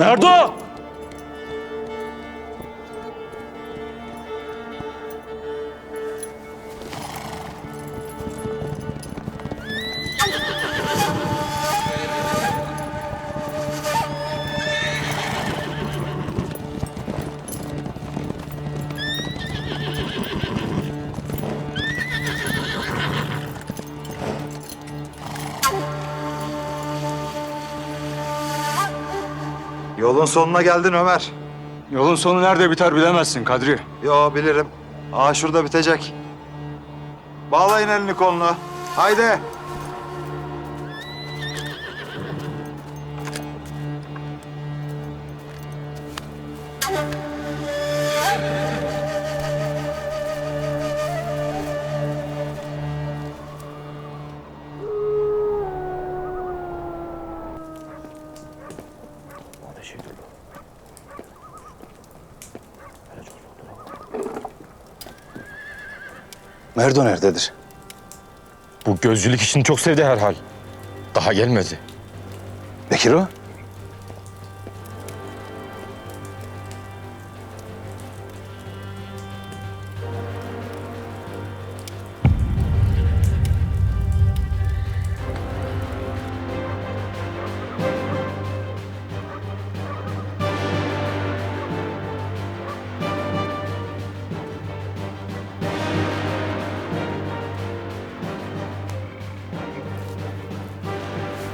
Merdo! Yolun sonuna geldin Ömer. Yolun sonu nerede biter bilemezsin Kadri. Yo bilirim. Aa şurada bitecek. Bağlayın elini kolunu. Haydi. Merdo nerededir? Bu gözcülük işini çok sevdi herhal. Daha gelmedi. Bekir o?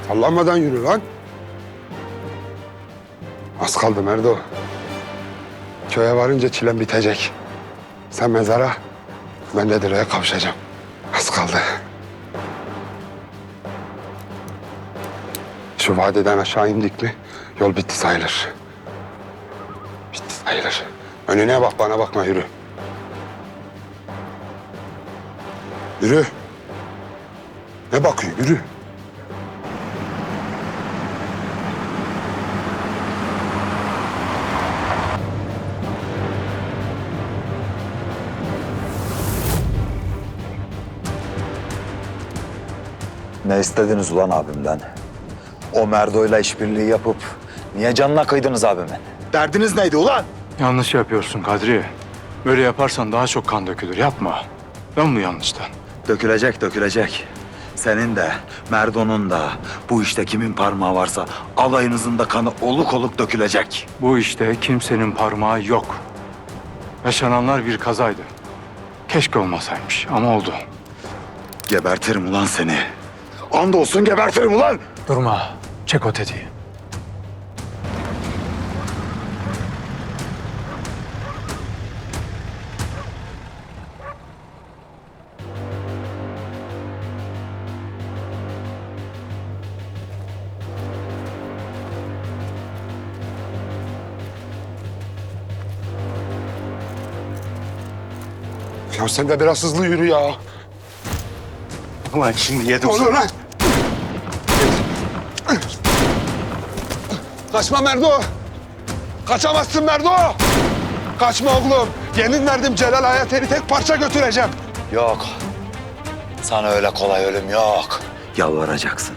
Sallanmadan yürü lan. Az kaldı Merdo. Köye varınca çilem bitecek. Sen mezara, ben de direğe kavuşacağım. Az kaldı. Şu vadiden aşağı indik mi yol bitti sayılır. Bitti sayılır. Önüne bak bana bakma yürü. Yürü. Ne bakıyor yürü. Ne istediniz ulan abimden? O Merdo'yla işbirliği yapıp niye canına kıydınız abimin? Derdiniz neydi ulan? Yanlış yapıyorsun Kadri. Böyle yaparsan daha çok kan dökülür. Yapma. Ben bu yanlıştan. Dökülecek, dökülecek. Senin de, Merdo'nun da, bu işte kimin parmağı varsa alayınızın da kanı oluk oluk dökülecek. Bu işte kimsenin parmağı yok. Yaşananlar bir kazaydı. Keşke olmasaymış ama oldu. Gebertirim ulan seni. Andolsun gebertirim ulan. Durma. Çek o tetiği. Ya sen de biraz hızlı yürü ya. Ulan şimdi yedim. Oluyor lan? Kaçma Merdo. Kaçamazsın Merdo. Kaçma oğlum. Yemin verdim Celal Hayateri tek parça götüreceğim. Yok. Sana öyle kolay ölüm yok. Yalvaracaksın.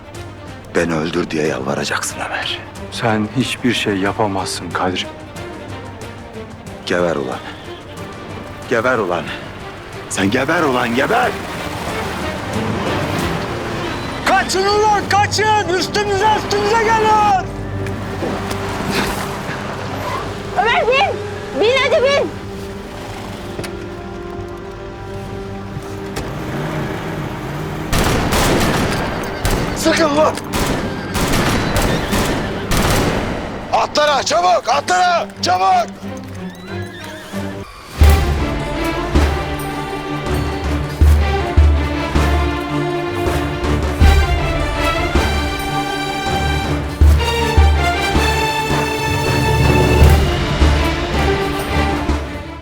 Beni öldür diye yalvaracaksın Ömer. Sen hiçbir şey yapamazsın Kadri. Geber ulan. Geber ulan. Sen geber ulan geber. Kaçın ulan kaçın! Üstümüze üstümüze gelin! Ömer bin! Bin hadi bin! Sıkın lan. Atlara çabuk atlara çabuk.